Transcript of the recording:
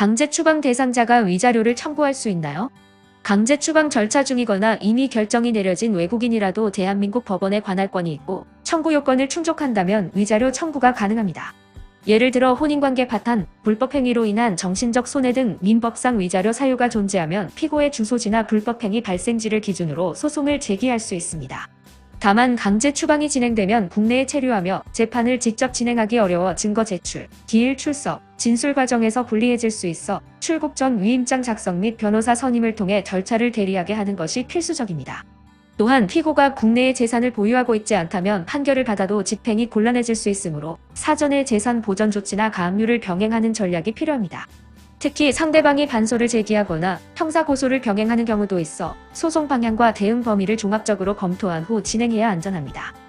강제 추방 대상자가 위자료를 청구할 수 있나요? 강제 추방 절차 중이거나 이미 결정이 내려진 외국인이라도 대한민국 법원에 관할 권이 있고 청구 요건을 충족한다면 위자료 청구가 가능합니다. 예를 들어 혼인관계 파탄, 불법행위로 인한 정신적 손해 등 민법상 위자료 사유가 존재하면 피고의 주소지나 불법행위 발생지를 기준으로 소송을 제기할 수 있습니다. 다만 강제 추방이 진행되면 국내에 체류하며 재판을 직접 진행하기 어려워 증거 제출, 기일 출석, 진술 과정에서 불리해질 수 있어 출국 전 위임장 작성 및 변호사 선임을 통해 절차를 대리하게 하는 것이 필수적입니다. 또한 피고가 국내에 재산을 보유하고 있지 않다면 판결을 받아도 집행이 곤란해질 수 있으므로 사전에 재산 보전 조치나 가압류를 병행하는 전략이 필요합니다. 특히 상대방이 반소를 제기하거나 형사 고소를 병행하는 경우도 있어 소송 방향과 대응 범위를 종합적으로 검토한 후 진행해야 안전합니다.